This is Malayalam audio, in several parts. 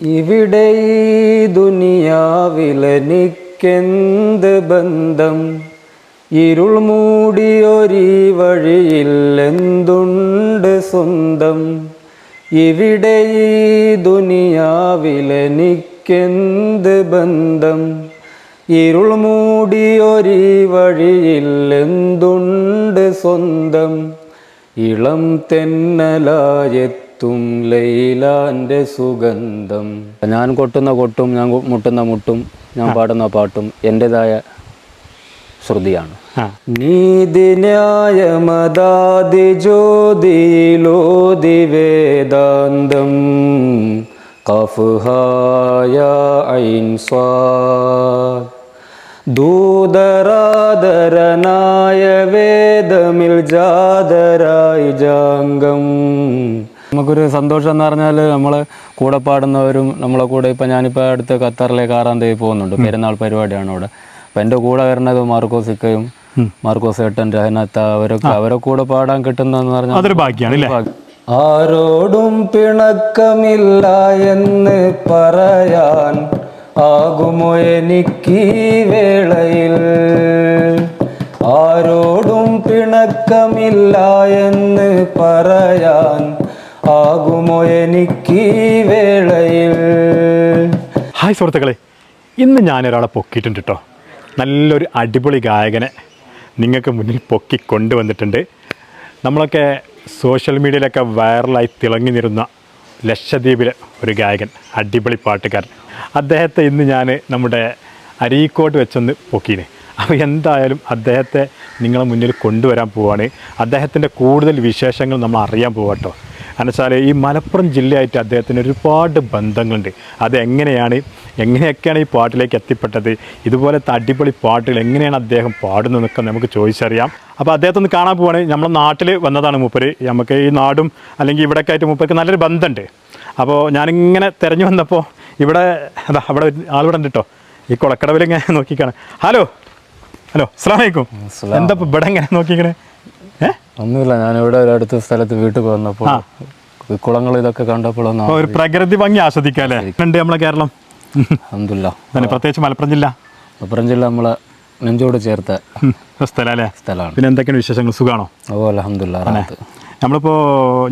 ഇവിടെ ഈ ദുനിയാവിലെനിക്കെന്ത് ബന്ധം? ഇരുൾ മൂടിയൊരീ എന്തുണ്ട് സ്വന്തം? ഇവിടെ ഈ ദുനിയാവിലെനിക്കെന്ത് ബന്ധം? ഇരുൾ മൂടിയൊരീ എന്തുണ്ട് സ്വന്തം? ഇളം തെന്നലായെത്തും ലൈലാന്റെ സുഗന്ധം. ഞാൻ കൊട്ടുന്ന കൊട്ടും ഞാൻ മുട്ടുന്ന മുട്ടും ഞാൻ പാടുന്ന പാട്ടും എന്റെതായ ശ്രുതിയാണ്. ആ. നീതിന്യായമദാതി ജ്യോതിലോതി വേദാന്തം. കഫുഹായ ഐൻ സ്വാ ദൂതരാദരനായ വേദമിൽ ജാതരായി ജാംഗം. നമുക്കൊരു സന്തോഷം എന്ന് പറഞ്ഞാൽ നമ്മൾ കൂടെ പാടുന്നവരും നമ്മളെ കൂടെ ഇപ്പം ഞാനിപ്പോൾ അടുത്ത് ഖത്തറിലേക്ക് ആറാം തീയതി പോകുന്നുണ്ട്. പെരുന്നാൾ പരിപാടിയാണ് അവിടെ. അപ്പം എന്റെ കൂടെ വരുന്നത് മാർക്കോസ് ഇക്കയും മാർക്കോസ് ഏട്ടൻ രഹനത്ത അവരൊക്കെ അവരെ കൂടെ പാടാൻ കിട്ടുന്നതെന്ന് പറഞ്ഞാൽ അതൊരു ഭാഗ്യമാണ് ആരോടും പിണക്കമില്ല എന്ന് പറയാൻ ആകുമോ എനിക്ക് വേളയിൽ? ആരോടും പിണക്കമില്ല എന്ന് പറയാൻ ആകുമോ എനിക്ക് വേളയിൽ? ഹായ് സുഹൃത്തുക്കളെ. ഇന്ന് ഞാനൊരാളെ പൊക്കിയിട്ടുണ്ട് കേട്ടോ നല്ലൊരു അടിപൊളി ഗായകനെ നിങ്ങൾക്ക് മുന്നിൽ പൊക്കി കൊണ്ടുവന്നിട്ടുണ്ട്. നമ്മളൊക്കെ സോഷ്യൽ മീഡിയയിലൊക്കെ വൈറലായി തിളങ്ങി നിരുന്ന ലക്ഷദ്വീപിലെ ഒരു ഗായകൻ അടിപൊളി പാട്ടുകാരൻ. അദ്ദേഹത്തെ ഇന്ന് ഞാൻ നമ്മുടെ അരീക്കോട്ട് വെച്ചൊന്ന് പൊക്കീന്. അപ്പോൾ എന്തായാലും അദ്ദേഹത്തെ നിങ്ങളെ മുന്നിൽ കൊണ്ടുവരാൻ പോവാണ്. അദ്ദേഹത്തിന്റെ കൂടുതൽ വിശേഷങ്ങൾ നമ്മൾ അറിയാൻ പോവാട്ടോ കാരണം വെച്ചാൽ ഈ മലപ്പുറം ജില്ലയായിട്ട് അദ്ദേഹത്തിന് ഒരുപാട് ബന്ധങ്ങളുണ്ട്. അതെങ്ങനെയാണ് എങ്ങനെയൊക്കെയാണ് ഈ പാട്ടിലേക്ക് എത്തിപ്പെട്ടത് ഇതുപോലത്തെ അടിപൊളി പാട്ടുകൾ എങ്ങനെയാണ് അദ്ദേഹം പാടുന്നതെന്നൊക്കെ നമുക്ക് ചോദിച്ചറിയാം. അപ്പോൾ അദ്ദേഹത്തെ ഒന്ന് കാണാൻ പോവാണ്. നമ്മുടെ നാട്ടിൽ വന്നതാണ് മൂപ്പര്. നമുക്ക് ഈ നാടും അല്ലെങ്കിൽ ഇവിടെയൊക്കെ ആയിട്ട് മൂപ്പർക്ക് നല്ലൊരു ബന്ധമുണ്ട്. അപ്പോൾ ഞാനിങ്ങനെ തിരഞ്ഞു വന്നപ്പോൾ ഇവിടെ അതാ അവിടെ ആളിവിടെ ഉണ്ട് കേട്ടോ ഈ കുളക്കടവിൽ ഇങ്ങനെ നോക്കിക്കാണ്. ഹലോ ഹലോ അസ്സാം വലൈക്കും എന്താ ഇവിടെ എങ്ങനെ നോക്കിക്കണേ? ഒന്നുമില്ല ഞാനിവിടെ ഒരു അടുത്ത സ്ഥലത്ത് വീട്ടിൽ വന്നപ്പോൾ കുളങ്ങൾ ഇതൊക്കെ കണ്ടപ്പോൾ ഒരു പ്രകൃതി ഭംഗി ആസ്വദിക്കാല്ലേ ഉണ്ട് നമ്മളെ കേരളം. അഹമ്മദില്ല പ്രത്യേകിച്ച് മലപ്പുറം ജില്ല. മലപ്പുറം ജില്ല നമ്മളെ നെഞ്ചോട് ചേർത്ത ഉം, ഒരു സ്ഥലം അല്ലേ? സ്ഥലമാണ്. പിന്നെ എന്തൊക്കെയാണ് വിശേഷങ്ങൾ? സുഖമാണോ ഓ അലഹമില്ല നമ്മളിപ്പോ നമ്മളിപ്പോൾ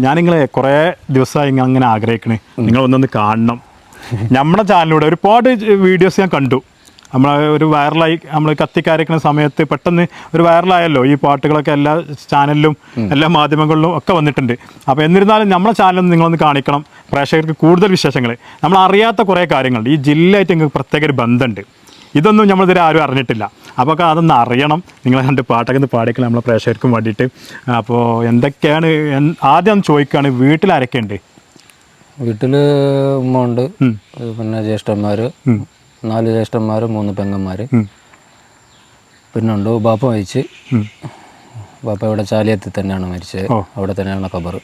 ഞാൻ നിങ്ങളെ കുറേ ദിവസമായി ഇങ്ങനെ അങ്ങനെ ആഗ്രഹിക്കണേ. നിങ്ങൾ ഒന്നൊന്ന് കാണണം. നമ്മുടെ ചാനലിലൂടെ ഒരുപാട് വീഡിയോസ് ഞാൻ കണ്ടു. നമ്മൾ ഒരു വൈറലായി നമ്മൾ കത്തിക്കാരക്കുന്ന സമയത്ത് പെട്ടെന്ന് ഒരു വൈറലായല്ലോ ഈ പാട്ടുകളൊക്കെ എല്ലാ ചാനലിലും എല്ലാ മാധ്യമങ്ങളിലും ഒക്കെ വന്നിട്ടുണ്ട്. അപ്പോൾ എന്നിരുന്നാലും നമ്മളെ ചാനലൊന്ന് നിങ്ങളൊന്ന് കാണിക്കണം പ്രേക്ഷകർക്ക് കൂടുതൽ വിശേഷങ്ങൾ. നമ്മൾ അറിയാത്ത കുറേ കാര്യങ്ങൾ. ഈ ജില്ലയായിട്ട് നിങ്ങൾക്ക് പ്രത്യേക ഒരു ബന്ധമുണ്ട്. ഇതൊന്നും നമ്മളിതുവരെ ആരും അറിഞ്ഞിട്ടില്ല. അപ്പോൾ അതൊന്ന് അറിയണം. നിങ്ങളെ കണ്ട് പാട്ടൊക്കെ ഒന്ന് പാടിക്കണം നമ്മളെ പ്രേക്ഷകർക്കും വേണ്ടിയിട്ട്. അപ്പോൾ എന്തൊക്കെയാണ് ആദ്യം ഒന്ന് ചോദിക്കുകയാണ് വീട്ടിൽ ആരൊക്കെയുണ്ട്? വീട്ടിൽ ഉമ്മ ഉണ്ട്. പിന്നെ ജ്യേഷ്ഠന്മാർ നാല് ജ്യേഷ്ഠന്മാർ മൂന്ന് പെങ്ങന്മാർ പിന്നുണ്ട് പിന്നെ ഉണ്ട് ബാപ്പ മരിച്ച്. ബാപ്പ ഇവിടെ ചാലിയത്തിൽ തന്നെയാണ് മരിച്ചത്. അവിടെ തന്നെയാണ് ഖബർ.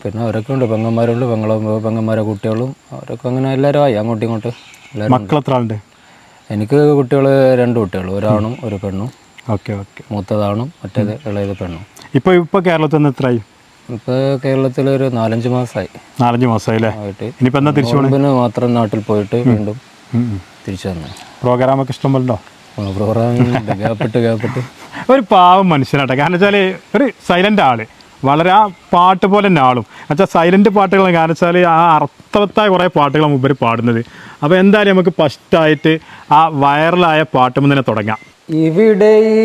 പിന്നെ അവരൊക്കെ ഉണ്ട് പെങ്ങന്മാരുണ്ട് പെങ്ങളും പെങ്ങന്മാരെ കുട്ടികളും. അവരൊക്കെ അങ്ങനെ എല്ലാവരും ആയി അങ്ങോട്ടും ഇങ്ങോട്ട്. എല്ലാവരും എനിക്ക് കുട്ടികൾ രണ്ട് കുട്ടികൾ ഒരാണും ഒരു പെണ്ണും. Okay okay. മൂത്തതാണും മറ്റേത് ഇളയത് പെണ്ണും. ഇപ്പോൾ ഇപ്പോൾ കേരളത്തിൽ നിന്ന് എത്രയായി ഇപ്പോൾ കേരളത്തിൽ ഒരു നാലഞ്ച് മാസമായി നാലഞ്ച് മാസമായി അല്ലേ ഇനിയിപ്പോൾ എന്നാ തിരിച്ചു പോകണേ മാത്രം നാട്ടിൽ പോയിട്ട് വീണ്ടും തിരിച്ചു വന്നു പ്രോഗ്രാമൊക്കെ ഇഷ്ടം പോലുണ്ടോ? പ്രോഗ്രാം ഗ്യാപ്പിട്ട് ഗ്യാപ്പിട്ട് ഒരു പാവം മനുഷ്യനാട്ടെ. കാരണം വെച്ചാൽ ഒരു സൈലന്റ് ആൾ. വളരെ ആ പാട്ട് പോലെ തന്നെ ആളും. എന്നുവെച്ചാൽ സൈലന്റ് പാട്ടുകൾ കാരണം വെച്ചാൽ ആ അർത്ഥവത്തായ കുറേ പാട്ടുകളാണ് മുമ്പ് പാടുന്നത്. അപ്പോൾ എന്തായാലും നമുക്ക് ഫസ്റ്റായിട്ട് ആ വൈറലായ പാട്ടുമ്പോൾ തന്നെ തുടങ്ങാം. ഇവിടെ ഈ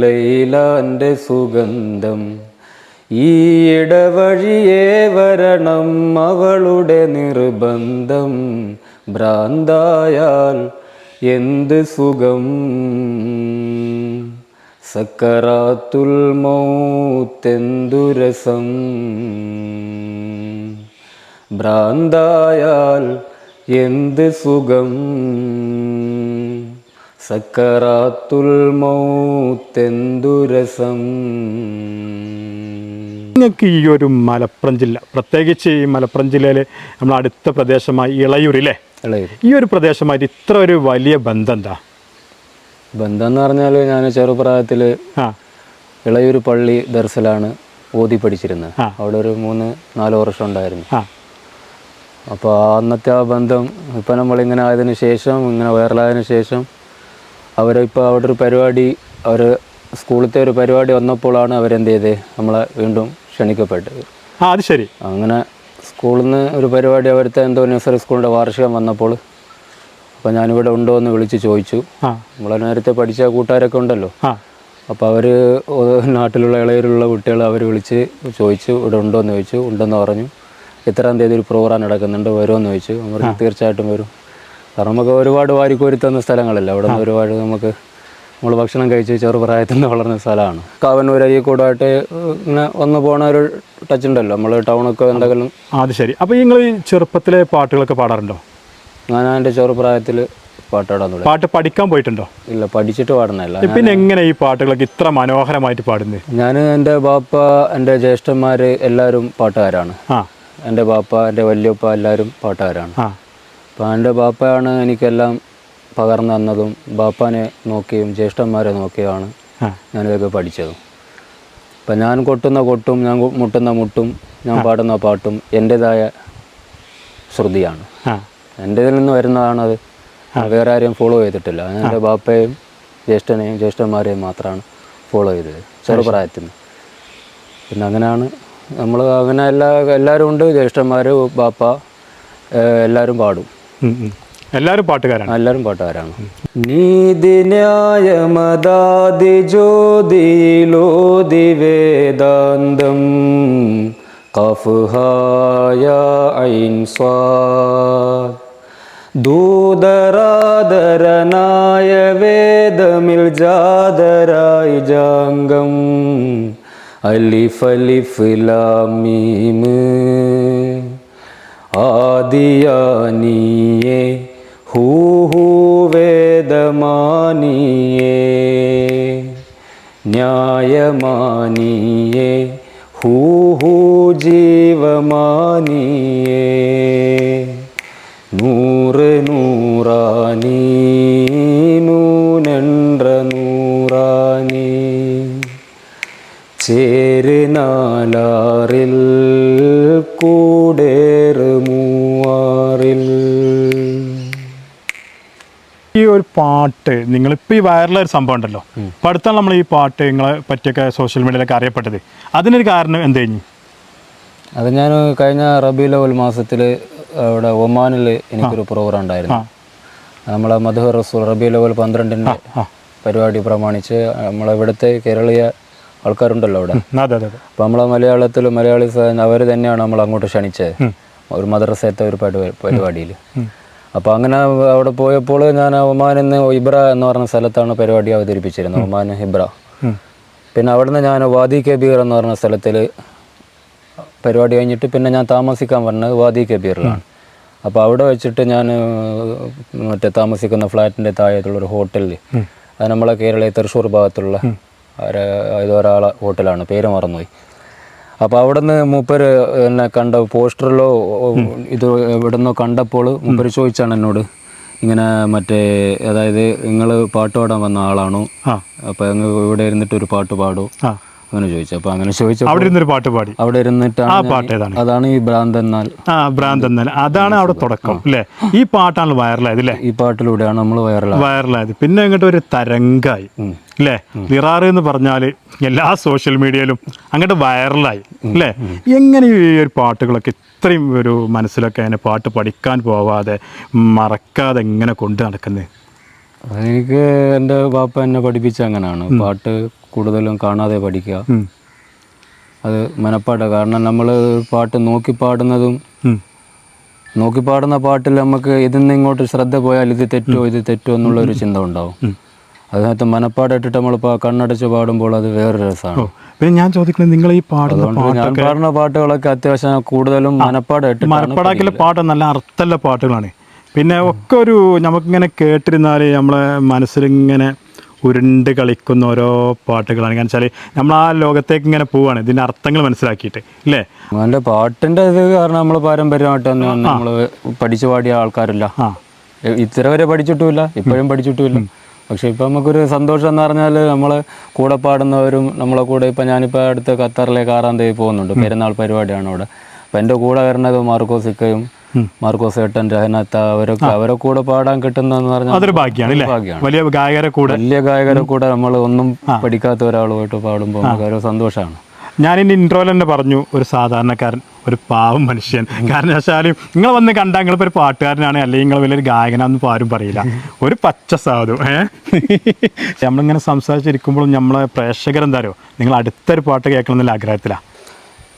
ലൈലാന്റെ സുഗന്ധം. ഈ ഇടവഴിയേ വരണം അവളുടെ നിർബന്ധം. ഭ്രാന്തായാൽ എന്ത് സുഖം? സക്കറാത്തുൽ മൗത്തെന്തുരസം ഭ്രാന്തായാൽ എന്ത് സുഖം? സക്കറാത്തുൽ മൗത്തെന്തുരസം? നിങ്ങൾക്ക് ഈ ഒരു മലപ്പുറം ജില്ല പ്രത്യേകിച്ച് ഈ മലപ്പുറം ജില്ലയിലെ നമ്മൾ അടുത്ത പ്രദേശമായി ഇളയൂർ ഇല്ലേ? ഇളയൊരു. ഈ ഒരു പ്രദേശമായിട്ട് ഇത്ര ഒരു വലിയ ബന്ധം എന്താ ബന്ധം എന്ന് പറഞ്ഞാൽ ഞാൻ ചെറുപ്രായത്തിൽ ആ. ഇളയൂർ പള്ളി ദർസലാണ് ഓതി പഠിച്ചിരുന്നത് അവിടെ ഒരു മൂന്ന് നാല് വർഷം ഉണ്ടായിരുന്നു. ആ. അപ്പോൾ അന്നത്തെ ആ ബന്ധം ഇപ്പം നമ്മളിങ്ങനെ ആയതിനു ശേഷം ഇങ്ങനെ വൈറലായതിനു ശേഷം അവരിപ്പോൾ അവിടെ ഒരു പരിപാടി അവർ സ്കൂളിലത്തെ ഒരു പരിപാടി വന്നപ്പോഴാണ് അവരെന്ത് ചെയ്തത് നമ്മളെ വീണ്ടും ക്ഷണിക്കപ്പെട്ടത്. ആ അത് ശരി. അങ്ങനെ സ്കൂളിൽ നിന്ന് ഒരു പരിപാടി അവിടുത്തെ എന്തോ നഴ്സറി സ്കൂളിന്റെ വാർഷികം വന്നപ്പോൾ അപ്പോൾ ഞാനിവിടെ ഉണ്ടോ എന്ന് വിളിച്ച് ചോദിച്ചു. നമ്മളെ നേരത്തെ പഠിച്ച കൂട്ടുകാരൊക്കെ ഉണ്ടല്ലോ. അപ്പോൾ അവർ നാട്ടിലുള്ള ഇളയരുള്ള കുട്ടികൾ അവർ വിളിച്ച് ചോദിച്ചു ഇവിടെ ഉണ്ടോ? എന്ന് ചോദിച്ചു. ഉണ്ടെന്ന് പറഞ്ഞു. ഇത്രാം തീയതി ഒരു പ്രോഗ്രാം നടക്കുന്നുണ്ട്. വരുമോ? എന്ന് ചോദിച്ചു. അവർ തീർച്ചയായിട്ടും വരും. കാരണം നമുക്ക് ഒരുപാട് വാരിക്കോരി തന്ന സ്ഥലങ്ങളല്ല? അവിടെ നിന്ന് ഒരുപാട് നമുക്ക് നമ്മൾ ഭക്ഷണം കഴിച്ച് ചെറുപ്രായത്തിൽ നിന്ന് വളർന്ന സ്ഥലമാണ്. കാവന്നൂർ കൂടായിട്ട് ഇങ്ങനെ വന്നു പോണ ഒരു ടച്ച് ഉണ്ടല്ലോ. നമ്മൾ ടൗണൊക്കെ എന്തെങ്കിലും അത് ശരി. അപ്പോൾ നിങ്ങൾ ചെറുപ്പത്തിലെ പാട്ടുകളൊക്കെ പാടാറുണ്ടോ? ഞാൻ എന്റെ ചെറുപ്രായത്തിൽ പാട്ടാടാൻ തുടങ്ങി. പാട്ട് പഠിക്കാൻ പോയിട്ടുണ്ടോ? ഇല്ല പഠിച്ചിട്ട് പാടുന്നതല്ല. പിന്നെ എങ്ങനെ ഈ പാട്ടുകളൊക്കെ ഇത്ര മനോഹരമായിട്ട് പാടുന്നത് ഞാൻ എന്റെ ബാപ്പ എന്റെ ജ്യേഷ്ഠന്മാർ എല്ലാവരും പാട്ടുകാരാണ്. എന്റെ ബാപ്പ എന്റെ വല്യപ്പ എല്ലാവരും പാട്ടുകാരാണ്. അപ്പോൾ എന്റെ ബാപ്പയാണ് എനിക്കെല്ലാം പകർന്നു തന്നതും ബാപ്പാനെ നോക്കിയും ജ്യേഷ്ഠന്മാരെ നോക്കിയാണ് ഞാനിതൊക്കെ പഠിച്ചതും. അപ്പം ഞാൻ കൊട്ടുന്ന കൊട്ടും ഞാൻ മുട്ടുന്ന മുട്ടും ഞാൻ പാടുന്ന പാട്ടും എന്റേതായ ശ്രുതിയാണ്. എന്റേതിൽ നിന്ന് വരുന്നതാണത്. വേറെ ആരെയും ഫോളോ ചെയ്തിട്ടില്ല. ഞാൻ എന്റെ ബാപ്പയും ജ്യേഷ്ഠനെയും ജ്യേഷ്ഠന്മാരെയും മാത്രമാണ് ഫോളോ ചെയ്തത് ചെറുപ്രായത്തിൽ. നിന്ന് പിന്നെ അങ്ങനെയാണ് നമ്മൾ അങ്ങനെ എല്ലാ എല്ലാവരും ഉണ്ട്. ജ്യേഷ്ഠന്മാർ ബാപ്പ എല്ലാവരും പാടും. എല്ലാവരും പാട്ടുകാരാണ്. എല്ലാവരും പാട്ടുകാരാണ്. നീതിന്യായമതാതി ജ്യോതിലോതി വേദാന്തം കഫുഹായ ഐൻ സ്വാ ദൂതരാദരനായ വേദമിൽ ജാതരായി ജാംഗം. അലിഫ് അലിഫ് ലാമീമ് ആദിയാനിയേ ഹൂ ഹൂ വേദമാനിയേ ന്യായമാനിയേ ഹൂ ഹൂ ജീവമാനിയേ നൂറ് നൂറാനീ നൂനണ്ട നൂറാനി ചേര് നാലാറിൽ പാട്ട് നിങ്ങളിപ്പോൾ ഈ വൈറലൊരു ഒരു സംഭവം ഉണ്ടല്ലോ. അപ്പോൾ അടുത്താണ് നമ്മൾ ഈ പാട്ട് നിങ്ങളെ പറ്റിയൊക്കെ സോഷ്യൽ മീഡിയയിലൊക്കെ അറിയപ്പെട്ടത്. അതിനൊരു കാരണം എന്ത് കഴിഞ്ഞു? അത് ഞാൻ കഴിഞ്ഞ റബി ലവൽ മാസത്തിൽ അവിടെ ഒമാനിൽ എനിക്കൊരു പ്രോഗ്രാം ഉണ്ടായിരുന്നു. നമ്മളെ മധുഹർ റസൂൽ റബി ലവൽ പന്ത്രണ്ടിന്റെ പരിപാടി പ്രമാണിച്ച് നമ്മളെ ഇവിടുത്തെ കേരളീയ ആൾക്കാരുണ്ടല്ലോ അവിടെ. അപ്പോൾ നമ്മളെ മലയാളത്തിൽ മലയാളി അവർ തന്നെയാണ് നമ്മൾ അങ്ങോട്ട് ക്ഷണിച്ചത് ഒരു മദ്രസത്തെ ഒരു പരിപാടിയിൽ അപ്പോൾ അങ്ങനെ അവിടെ പോയപ്പോൾ ഞാൻ ഒമാൻ എന്ന് ഇബ്ര എന്ന് പറഞ്ഞ സ്ഥലത്താണ് പരിപാടി അവതരിപ്പിച്ചിരുന്നത് ഒമാൻ ഇബ്ര. പിന്നെ അവിടുന്ന് ഞാൻ വാദി കബീർ എന്ന് പറഞ്ഞ സ്ഥലത്തിൽ പരിപാടി കഴിഞ്ഞിട്ട് പിന്നെ ഞാൻ താമസിക്കാൻ പറഞ്ഞത് വാദി കബീറിലാണ്. അപ്പോൾ അവിടെ വെച്ചിട്ട് ഞാൻ മറ്റേ താമസിക്കുന്ന ഫ്ലാറ്റിന്റെ താഴത്തുള്ളൊരു ഹോട്ടലിൽ അത് നമ്മളെ കേരള തൃശ്ശൂർ ഭാഗത്തുള്ള ഒരു- ഇതൊരാളെ ഹോട്ടലാണ് പേര് മറന്നുപോയി. അപ്പോൾ അവിടെ നിന്ന് മൂപ്പര് എന്നെ കണ്ട പോസ്റ്ററിലോ ഇത് എവിടെ നിന്നോ കണ്ടപ്പോൾ മൂപ്പര് ചോദിച്ചാണ് എന്നോട് ഇങ്ങനെ മറ്റേ അതായത് നിങ്ങൾ പാട്ട് പാടാൻ വന്ന ആളാണോ? അപ്പോൾ ഇവിടെ ഇരുന്നിട്ട് ഒരു പാട്ട് പാടൂ. അങ്ങനെ ചോദിച്ചു. അപ്പൊ അങ്ങനെ ചോദിച്ചു അവിടെ ഇരുന്നൊരു പാട്ട് പാടി. അവിടെ ഇരുന്നിട്ടാണ് ആ പാട്ട് ഏതാണ്? അതാണ് ഈ ഭ്രാന്ത് എന്നാൽ ആ ഭ്രാന്ത് എന്നാൽ അതാണ് അവിടെ തുടക്കം അല്ലേ? ഈ പാട്ടാണ് വൈറലായത് അല്ലേ? ഈ പാട്ടിലൂടെയാണ് നമ്മൾ വൈറലായത്. വൈറലായത്. പിന്നെ അങ്ങോട്ട് ഒരു തരംഗായി അല്ലേ? നിറാറ് എന്ന് പറഞ്ഞാൽ എല്ലാ സോഷ്യൽ മീഡിയയിലും അങ്ങോട്ട് വൈറലായി അല്ലേ? എങ്ങനെ ഈ ഒരു പാട്ടുകളൊക്കെ ഇത്രയും ഒരു മനസ്സിലൊക്കെ അതിനെ പാട്ട് പഠിക്കാൻ പോവാതെ മറക്കാതെ എങ്ങനെ കൊണ്ട് നടക്കുന്നത് എനിക്ക് എന്റെ പാപ്പ എന്നെ പഠിപ്പിച്ച അങ്ങനെയാണ് പാട്ട് കൂടുതലും കാണാതെ പഠിക്കുക. അത് മനപ്പാട. കാരണം നമ്മൾ പാട്ട് നോക്കി പാടുന്നതും നോക്കി പാടുന്ന പാട്ടിൽ നമുക്ക് ഇതിൽ നിന്ന് ഇങ്ങോട്ട് ശ്രദ്ധ പോയാൽ ഇത് തെറ്റോ ഇത് തെറ്റോ എന്നുള്ള ഒരു ചിന്ത ഉണ്ടാവും. അതിനകത്ത് മനപ്പാടിട്ടിട്ട് നമ്മൾ കണ്ണടച്ച് പാടുമ്പോൾ അത് വേറൊരു രസമാണ്. പിന്നെ ഞാൻ ചോദിക്കുന്നത് നിങ്ങൾ ഈ പാടുന്ന ഞാൻ പാടുന്ന പാട്ടുകളൊക്കെ അത്യാവശ്യം കൂടുതലും മനപ്പാടായിട്ട് മനപ്പാടാക്കിയ പാട്ട് നല്ല അർത്ഥമുള്ള പാട്ടുകളാണ്. പിന്നെ ഒക്കെ ഒരു നമുക്കിങ്ങനെ കേട്ടിരുന്നാൽ നമ്മളെ മനസ്സിലിങ്ങനെ ഉരുണ്ട് കളിക്കുന്ന ഓരോ പാട്ടുകളാണ്. കാരണം വെച്ചാൽ നമ്മൾ ആ ലോകത്തേക്ക് ഇങ്ങനെ പോവാണ്. ഇതിന്റെ അർത്ഥങ്ങൾ മനസ്സിലാക്കിയിട്ട്. ഇല്ലേ? അവന്റെ പാട്ടിന്റെ ഇത് കാരണം നമ്മൾ പാരമ്പര്യമായിട്ട് തന്നെ നമ്മൾ പഠിച്ചു പാടിയ ആൾക്കാരല്ല. ഇത്ര വരെ പഠിച്ചിട്ടുമില്ല. ഇപ്പോഴും പഠിച്ചിട്ടുമില്ല. പക്ഷെ ഇപ്പം നമുക്കൊരു സന്തോഷം എന്ന് പറഞ്ഞാൽ നമ്മൾ കൂടെ പാടുന്നവരും നമ്മളെ കൂടെ ഇപ്പം ഞാനിപ്പോൾ അടുത്ത് ഖത്തറിലേക്ക് ആറാം തീയതി പോകുന്നുണ്ട്. പെരുന്നാൾ പരിപാടിയാണ് അവിടെ. അപ്പം എന്റെ കൂടെ വരുന്നത് മാർക്കോസ് ഇക്കയും മാർക്കോസ് ഏട്ടൻ രഹനത്ത അവരൊക്കെ അവരെ കൂടെ പാടാൻ കിട്ടുന്നതെന്ന് പറഞ്ഞാൽ അതൊരു ഭാഗ്യമാണ്. വലിയ ഗായകരെ കൂടെ. വലിയ ഗായകരെ കൂടെ നമ്മൾ ഒന്നും പഠിക്കാത്ത ഒരാളുമായിട്ട് പാടുമ്പോൾ നമുക്ക് ഒരു സന്തോഷമാണ്. ഞാൻ ഇനി ഇൻട്രോയിൽ തന്നെ പറഞ്ഞു ഒരു സാധാരണക്കാരൻ ഒരു പാവം മനുഷ്യൻ. കാരണം വെച്ചാൽ നിങ്ങൾ വന്ന് കണ്ടാൽ നിങ്ങളിപ്പോൾ ഒരു പാട്ടുകാരനാണ് അല്ലെങ്കിൽ നിങ്ങൾ വലിയൊരു ഗായകനാന്ന് ആരും പറയില്ല. ഒരു പച്ച സാധു ഏഹ് നമ്മളിങ്ങനെ സംസാരിച്ചിരിക്കുമ്പോഴും നമ്മളെ പ്രേക്ഷകരെന്താരോ നിങ്ങൾ അടുത്തൊരു പാട്ട് കേൾക്കണം എന്നുള്ള ആഗ്രഹത്തിലാണ്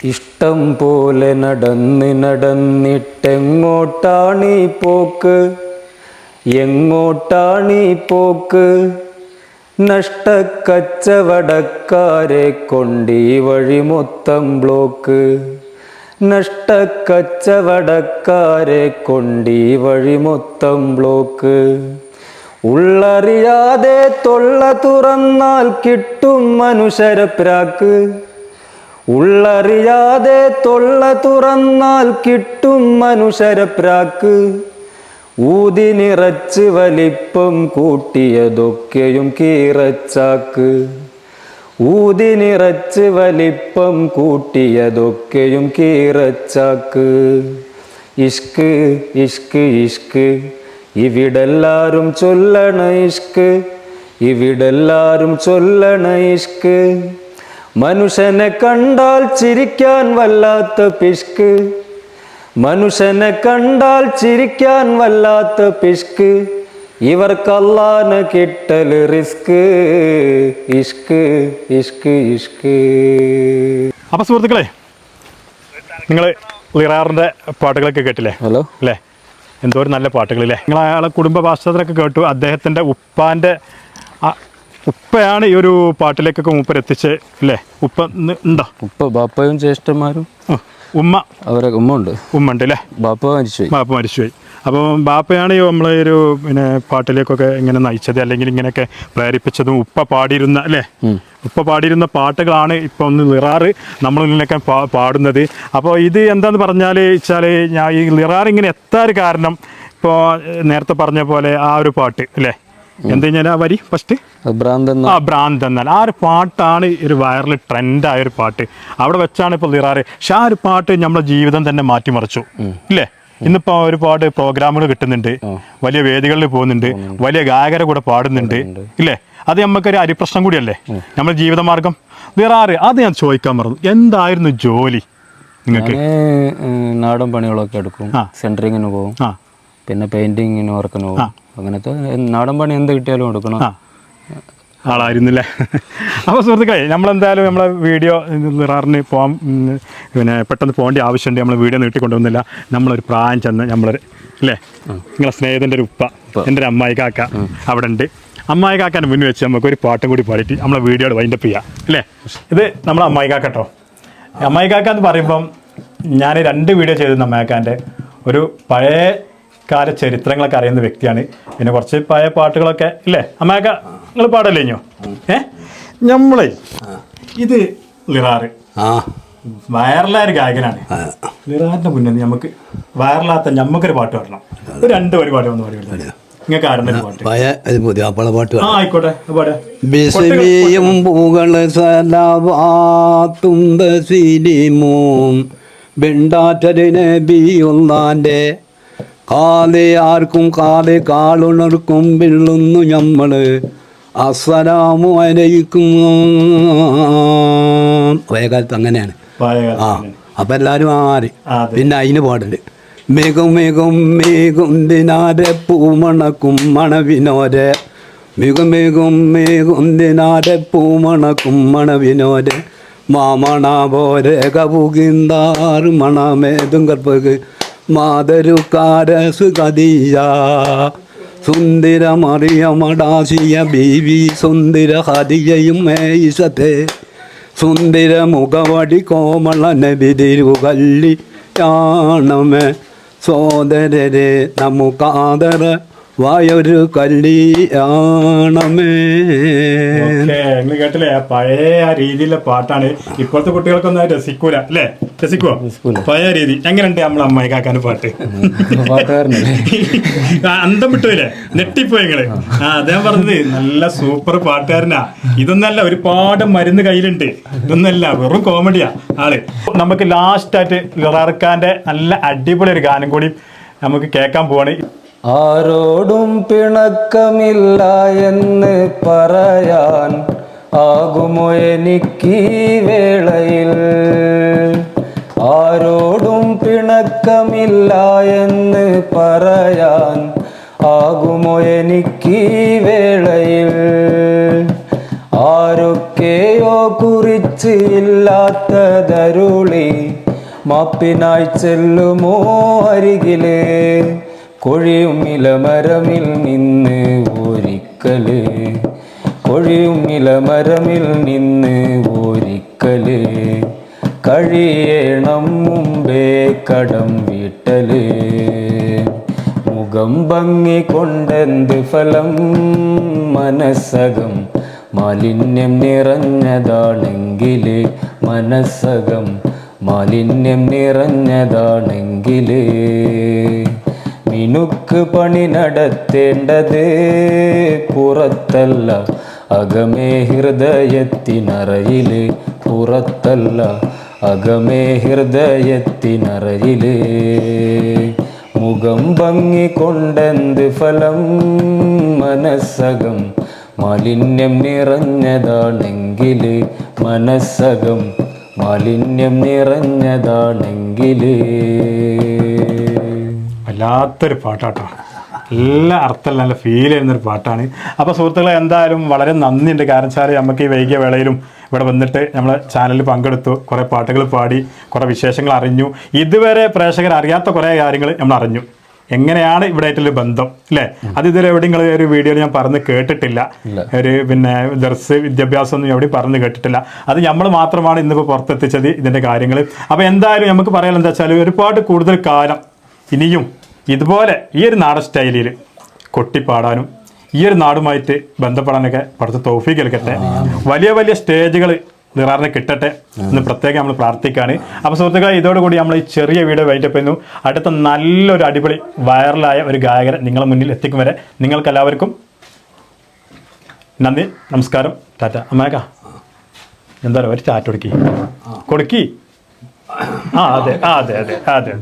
ഇഷ്ടം പോലെ നടന്ന് നടന്നിട്ടെങ്ങോട്ടാണീ പോക്ക്? എങ്ങോട്ടാണീ പോക്ക്? നഷ്ടക്കച്ചവടക്കാരെ കൊണ്ടീ വഴി മൊത്തം ബ്ലോക്ക്. നഷ്ടക്കച്ചവടക്കാരെ കൊണ്ടീ വഴി മൊത്തം ബ്ലോക്ക്. ഉള്ളറിയാതെ തൊള്ള തുറന്നാൽ കിട്ടും മനുഷ്യരപ്രാക്ക് ഉള്ളറിയാതെ തൊള്ള തുറന്നാൽ കിട്ടും മനുഷ്യരപ്രാക്ക് ഊതി നിറച്ച് വലിപ്പം കൂട്ടിയതൊക്കെയും കീറച്ചാക്ക്. ഊതി നിറച്ച് വലിപ്പം കൂട്ടിയതൊക്കെയും കീറച്ചാക്ക്. ഇഷ്ക് ഇഷ്ക് ഇഷ്ക്. ഇവിടെല്ലാരും ചൊല്ലണ ഇഷ്ക്. ഇവിടെല്ലാരും ചൊല്ലണ ഇഷ്ക്. മനുഷ്യനെ കണ്ടാൽ ചിരിക്കാൻ വല്ലാത്ത പിഷ്ക് മനുഷ്യനെ കണ്ടാൽ ചിരിക്കാൻ വല്ലാത്ത പിഷ്ക് ഇവർക്കല്ലാന കിട്ടൽ റിസ്ക്. ഇഷ്ക് ഇഷ്ക് ഇഷ്ക്. അപ്പൊ സുഹൃത്തുക്കളെ നിങ്ങൾ ലിറാറിന്റെ പാട്ടുകളൊക്കെ കേട്ടില്ലേ? ഹലോ? അല്ലേ? എന്തോ ഒരു നല്ല പാട്ടുകളില്ലേ നിങ്ങൾ അയാളെ കുടുംബ പാശ്ചാത്തലൊക്കെ കേട്ടു. അദ്ദേഹത്തിന്റെ ഉപ്പാന്റെ ആ- ഉപ്പയാണ് ഈ ഒരു പാട്ടിലേക്കൊക്കെ മൂപ്പർ എത്തിച്ച് അല്ലേ? ഉപ്പ ഉണ്ടോ? ഉപ്പ ബാപ്പയും ജ്യേഷ്ഠന്മാരും ഉമ്മ. അവരെ ഉമ്മ ഉണ്ട് ഉമ്മ ഉണ്ട് അല്ലേ? ബാപ്പ മരിച്ചുപോയി. ബാപ്പ മരിച്ചുപോയി. അപ്പോൾ ബാപ്പയാണ് ഈ നമ്മളെ ഒരു പിന്നെ പാട്ടിലേക്കൊക്കെ ഇങ്ങനെ നയിച്ചത് അല്ലെങ്കിൽ ഇങ്ങനെയൊക്കെ പ്രേരിപ്പിച്ചതും ഉപ്പ പാടിയിരുന്ന അല്ലേ? ഉപ്പ പാടിയിരുന്ന പാട്ടുകളാണ് ഇപ്പോൾ ഒന്ന് ലിറാറ് നമ്മളിതിനൊക്കെ ഇങ്ങനെയൊക്കെ പാടുന്നത്. അപ്പോൾ ഇത് എന്താന്ന് പറഞ്ഞാൽ വെച്ചാൽ ഞാൻ ഈ ലിറാർ ഇങ്ങനെ എത്താറ് കാരണം ഇപ്പോൾ നേരത്തെ പറഞ്ഞ പോലെ ആ ഒരു പാട്ട് അല്ലേ? എന്ത് കഴിഞ്ഞാൽ ആ വരി ഫസ്റ്റ് ഭ്രാന്ത് ആ ഭ്രാന്ത് എന്നാൽ. ആ ഒരു പാട്ടാണ് ഒരു വൈറൽ ട്രെൻഡായ ഒരു പാട്ട്. അവിടെ വെച്ചാണ് ഇപ്പോൾ ലിറാറ് പക്ഷെ ആ ഒരു പാട്ട് നമ്മുടെ ജീവിതം തന്നെ മാറ്റിമറിച്ചു. ഇല്ലേ? ഇന്നിപ്പോ ഒരുപാട് പ്രോഗ്രാമുകൾ കിട്ടുന്നുണ്ട്. വലിയ വേദികളിൽ പോകുന്നുണ്ട്. വലിയ ഗായകരെ കൂടെ പാടുന്നുണ്ട്. ഇല്ലേ? അത് നമുക്കൊരു അരിപ്രശ്നം കൂടിയല്ലേ? നമ്മുടെ ജീവിതമാർഗം. ലിറാറ് അത് ഞാൻ ചോദിക്കാൻ മറന്നു. എന്തായിരുന്നു ജോലി നിങ്ങൾക്ക്? നാടൻ പണികളൊക്കെ എടുക്കും. സെന്ററിങ്ങിന് പോകും. പിന്നെ പെയിന്റിങ്ങിന് വർക്കിന് പോകും. അങ്ങനത്തെ നാടൻ പണി എന്ത് കിട്ടിയാലും എടുക്കണം. ആളായിരുന്നില്ലേ? അപ്പോൾ സുഹൃത്തുക്കളെ നമ്മളെന്തായാലും നമ്മളെ വീഡിയോ നിറാറിന് പോകാൻ പിന്നെ പെട്ടെന്ന് പോകേണ്ട ആവശ്യമുണ്ട്. നമ്മൾ വീഡിയോ നീട്ടിക്കൊണ്ടുവന്നില്ല നമ്മളൊരു പ്രായം ചെന്ന് നമ്മളൊരു അല്ലേ? നിങ്ങളെ സ്നേഹിതന്റെ ഒരു ഉപ്പ എന്റെ ഒരു അമ്മായി കാക്ക അവിടെ ഉണ്ട് അമ്മായി കാക്കാന്റെ മുന്നിൽ വെച്ച് നമുക്ക് ഒരു പാട്ടും കൂടി പാടിയിട്ട് നമ്മളെ വീഡിയോ വൈൻഡപ്പ് ചെയ്യാം. അല്ലേ? ഇത് നമ്മളെ അമ്മായി കാക്ക കേട്ടോ അമ്മായി കാക്ക എന്ന് പറയുമ്പം ഞാൻ രണ്ട് വീഡിയോ ചെയ്തിരുന്നു അമ്മാക്കാന്റെ ഒരു പഴയ കാല ചരിത്രങ്ങളൊക്കെ അറിയുന്ന വ്യക്തിയാണ്. പിന്നെ കുറച്ച് പഴയ പാട്ടുകളൊക്കെ ഇല്ലേ? അമ്മയൊക്കെ നിങ്ങൾ പാടല്ലേ ഇഞ്ഞോ? ഏ? നമ്മളെ ഇത് ലിറാറ്. ആ. വയറലായ ഒരു ഗായകനാണ് ലിറാറിന്റെ മുന്നേ നമുക്ക് വയറലാത്ത ഞമ്മക്കൊരു പാട്ട് പാടണം. ഒരു രണ്ട് വരി പാട്ട്? വന്ന് പാടി. ബിസ്മിയും പൂകൾ സലവാത്തും ബസിലിമും. ബെണ്ടാറ്റര് നബിയുള്ളാന്റെ കാൽ ആർക്കും കാതെ കാളുണർക്കും വിള്ളുന്നു ഞമ്മൾ. അസ്സലാമു അലൈക്കും. പഴയകാലത്ത് അങ്ങനെയാണ്. ആ അപ്പൊ എല്ലാവരും ആര്? പിന്നെ അതിന് പാടൽ മേഘം മേഘം മേഘം ദിനാരെ പൂമണക്കും മണവിനോരെ. മികും മികും മേഘം ദിനാരെ പൂമണക്കും മണവിനോരെ. മാമണ പോരെ കപുകിന്താറ് മണമേതും കற்பക് മാതരുക്കാരസ് കദീയ സുന്ദര മറിയമടാശിയ ബീവി സുന്ദര ഹരിയയും മേയിസത്തെ സുന്ദര മുഖവടി കോമള നബി തിരുകല്ലി യാണമേ. സോദരരെ നമുക്കാദര വായൊരു കല്യാണമേ കേട്ടില്ലേ? പഴയ ആ രീതിയിലെ പാട്ടാണ്. ഇപ്പോഴത്തെ കുട്ടികൾക്കൊന്നും രസിക്കൂല അല്ലേ? രസിക്കുവോ? പഴയ രീതി. എങ്ങനെയുണ്ട് നമ്മളെ അമ്മായി കാക്കാന് പാട്ട്? അന്തം വിട്ടുമില്ലേ നെട്ടിപ്പോ നിങ്ങൾ. ആ. അദ്ദേഹം പറഞ്ഞത് നല്ല സൂപ്പർ പാട്ടുകാരനാ. ഇതൊന്നല്ല ഒരുപാട് മരുന്ന് കയ്യിലുണ്ട്. ഇതൊന്നല്ല വെറും കോമഡിയാ ആൾ. നമുക്ക് ലാസ്റ്റ് ആയിട്ട് ലിറാർക്കാന്റെ നല്ല അടിപൊളി ഒരു ഗാനം കൂടി നമുക്ക് കേൾക്കാൻ പോവാണ്. ആരോടും പിണക്കമില്ല എന്ന് പറയാൻ ആകുമോ എനിക്ക് വേളയിൽ? ആരോടും പിണക്കമില്ല എന്ന് പറയാൻ ആകുമോ എനിക്ക് വേളയിൽ? ആരൊക്കെയോ കുറിച്ച് ഇല്ലാത്തതരുളി മാപ്പിനായി ചെല്ലുമോ അരികിൽ? കൊഴിയും ഇലമരമിൽ നിന്ന് ഒരിക്കൽ കൊഴിയും ഇലമരമിൽ നിന്ന് ഒരിക്കൽ കഴിയണം മുമ്പേ കടം വീട്ടൽ. മുഖം ഭംഗി കൊണ്ടെന്ത് ഫലം? മനസ്സകം മാലിന്യം നിറഞ്ഞതാണെങ്കിൽ മനസ്സകം മാലിന്യം നിറഞ്ഞതാണെങ്കിൽ മിനുക്ക് പണി നടത്തേണ്ടത് പുറത്തല്ല അകമേ ഹൃദയത്തിനറയിൽ പുറത്തല്ല അകമേ ഹൃദയത്തിനറയിൽ. മുഖം ഭംഗി കൊണ്ടെന്ത് ഫലം? മനസ്സകം മാലിന്യം നിറഞ്ഞതാണെങ്കിൽ മനസ്സകം മാലിന്യം നിറഞ്ഞതാണെങ്കിൽ വല്ലാത്തൊരു പാട്ടാട്ടോ. നല്ല അർത്ഥം നല്ല ഫീൽ ചെയ്യുന്നൊരു പാട്ടാണ്. അപ്പോൾ സുഹൃത്തുക്കളെ എന്തായാലും വളരെ നന്ദിയുണ്ട്. കാരണം വെച്ചാൽ നമുക്ക് ഈ വൈകിയ വേളയിലും ഇവിടെ വന്നിട്ട് നമ്മൾ ചാനലിൽ പങ്കെടുത്തു. കുറേ പാട്ടുകൾ പാടി കുറേ വിശേഷങ്ങൾ അറിഞ്ഞു. ഇതുവരെ പ്രേക്ഷകർ അറിയാത്ത കുറേ കാര്യങ്ങൾ നമ്മൾ അറിഞ്ഞു. എങ്ങനെയാണ് ഇവിടെ ആയിട്ടുള്ള ബന്ധം അല്ലേ? അത് ഇതുവരെ എവിടെ നിങ്ങൾ ഒരു വീഡിയോയിൽ ഞാൻ പറഞ്ഞ് കേട്ടിട്ടില്ല. ഒരു പിന്നെ ദർസ് വിദ്യാഭ്യാസം ഒന്നും എവിടെ പറഞ്ഞ് കേട്ടിട്ടില്ല. അത് നമ്മൾ മാത്രമാണ് ഇന്നിപ്പോൾ പുറത്തെത്തിച്ചത് ഇതിന്റെ കാര്യങ്ങൾ അപ്പോൾ എന്തായാലും നമുക്ക് പറയാൻ എന്താ വെച്ചാൽ ഒരുപാട് കൂടുതൽ കാലം ഇനിയും ഇതുപോലെ ഈ ഒരു നാടൻ സ്റ്റൈലിൽ കൊട്ടിപ്പാടാനും ഈ ഒരു നാടുമായിട്ട് ബന്ധപ്പെടാനൊക്കെ പഠിച്ച തോഫീക്ക് എടുക്കട്ടെ. വലിയ വലിയ സ്റ്റേജുകൾ നിറാറിനെ കിട്ടട്ടെ എന്ന് പ്രത്യേകം നമ്മൾ പ്രാർത്ഥിക്കുകയാണ്. അപ്പോൾ സുഹൃത്തുക്കളെ ഇതോടുകൂടി നമ്മൾ ഈ ചെറിയ വീഡിയോ വൈൻഡപ്പ് ചെയ്യുന്നു. അടുത്ത നല്ലൊരു അടിപൊളി വൈറലായ ഒരു ഗായകരെ നിങ്ങളെ മുന്നിൽ എത്തിക്കും വരെ നിങ്ങൾക്ക് എല്ലാവർക്കും നന്ദി നമസ്കാരം ടാറ്റ. അമ്മേക്ക എന്താ പറയുക ഒരു ചാറ്റ് കൊടുക്കി. കൊടുക്കി? ആ അതെ ആ അതെ അതെ അതെ.